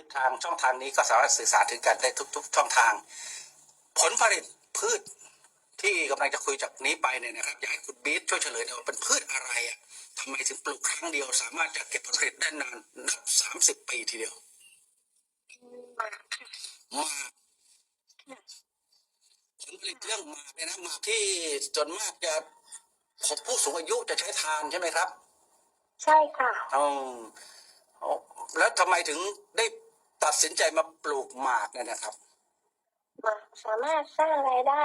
คือทางช่องทางนี้ก็สามารถสื่อสารถึงกันได้ทุก ๆ ช่องทาง ผลผลิตพืชที่กำลังจะคุยจากนี้ไปเนี่ยนะครับอยากให้คุณบีทช่วยเฉลยหน่อยว่าเป็นพืชอะไรอะทำไมถึงปลูกครั้งเดียว สามารถจะเก็บผลผลิตได้นานนับสามสิบปีทีเดียวหมากค่ะหมากผลผลิตเรื่องหมากเนี่ยนะหมากที่ส่วนมากจะของผู้สูงอายุจะใช้ทานใช่ไหมครับ ใช่ค่ะอ๋ออ๋อแล้วทำไมถึงได้ ตัดสินใจมาปลูกหมากเนี่ยนะครับ หมากสามารถสร้างรายได้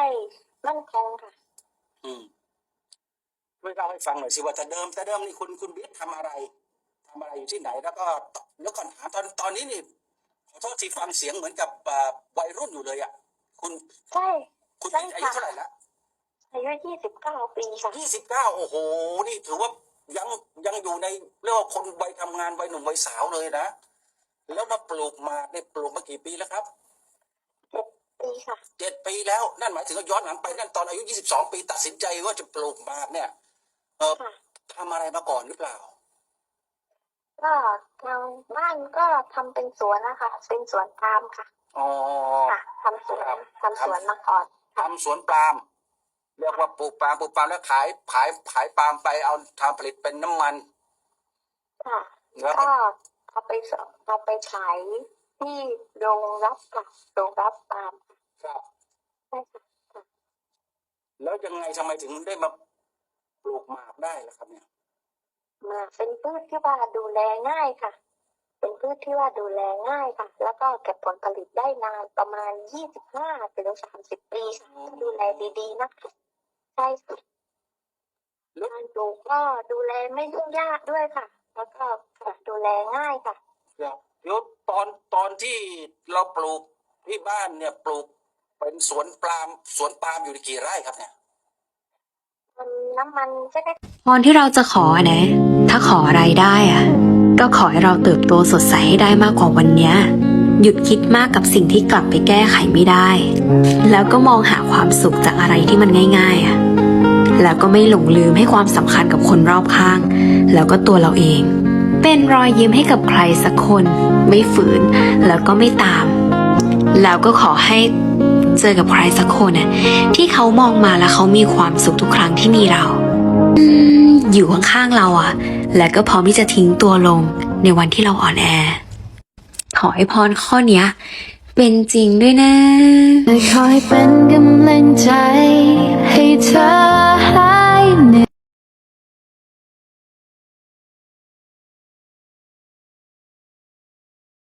มั่นคงค่ะ อืมช่วยเล่าให้ฟังหน่อยสิว่าแต่เดิมแต่เดิมนี่คุณคุณเบียทำอะไรทำอะไรอยู่ที่ไหน แล้วก็แล้วก่อนถามตอนตอนนี้นี่ขอโทษที่ฟังเสียงเหมือนกับอ่าวัยรุ่นอยู่เลยอะ คุณใช่ คุณใช่อายุค่ะ เท่าไหร่ละอายุยี่สิบเก้าปีค่ะ ยี่สิบเก้าโอ้โห นี่ถือว่ายังยังอยู่ในเรียกว่าคนวัยทำงานวัยหนุ่มวัยสาวเลยนะ แล้วมาปลูกหมากเนี่ยปลูกมากี่ปีแล้วครับเจ็ดปีค่ะเจ็ดปีแล้วนั่นหมายถึงว่าย้อนหลังไปนั่นตอนอายุยี่สิบสองปีตัดสินใจว่าจะปลูกหมากเนี่ย เออค่ะทำอะไรมาก่อนหรือเปล่า ก็ทางบ้านก็ทำเป็นสวนนะคะเป็นสวนปาล์มค่ะอ๋อค่ะทำสวนครับทำสวนมาก่อนทำสวนปาล์มเรียกว่าปลูกปาล์มปลูกปาล์มแล้วขายขายขายปาล์มไปเอาทำผลิตเป็นน้ำมันค่ะแล้วก็ก็ เอาไปสเอาไปขายที่โรงรับค่ะโรงรับปาล์มค่ะครับใช่ค่ะแล้วยังไงทำไมถึงได้มาปลูกหมากได้ล่ะครับเนี่ยหมากเป็นพืชที่ว่าดูแลง่ายค่ะ เป็นพืชที่ว่าดูแลง่ายค่ะ แล้วก็เก็บผลผลิตได้นานประมาณยี่สิบห้าถึงสามสิบปีค่ะถ้าดูแลดีๆนะคะใช่ค่ะแล้วการปลูกก็ดูแลไม่ยุ่งยากด้วยค่ะ แล้วก็ค่ะ ดูแลง่ายค่ะครับเดี๋ยวตอนตอนที่เราปลูกที่บ้านเนี่ยปลูกเป็นสวนปาล์มสวนปาล์มอยู่กี่ไร่ครับเนี่ย มันน้ำมันใช่ไหมพรที่เราจะขอนะ ถ้าขออะไรได้อะก็ขอให้เราเติบโตสดใสให้ได้มากกว่าวันเนี้ย หยุดคิดมากกับสิ่งที่กลับไปแก้ไขไม่ได้ แล้วก็มองหาความสุขจากอะไรที่มันง่ายๆอะแล้วก็ไม่หลงลืมให้ความสำคัญกับคนรอบข้าง แล้วก็ตัวเราเอง เป็นรอยยิ้มให้กับใครสักคน ไม่ฝืนแล้วก็ไม่ตาม แล้วก็ขอให้เจอกับใครสักคนน่ะที่เขามองมาแล้วเขามีความสุขทุกครั้งที่มีเราอยู่ข้างๆเราอะและก็พร้อมที่จะทิ้งตัวลงในวันที่เราอ่อนแอ ขอให้พรข้อเนี้ยเป็นจริงด้วยนะ คอยเป็นกำลังใจให้เธอ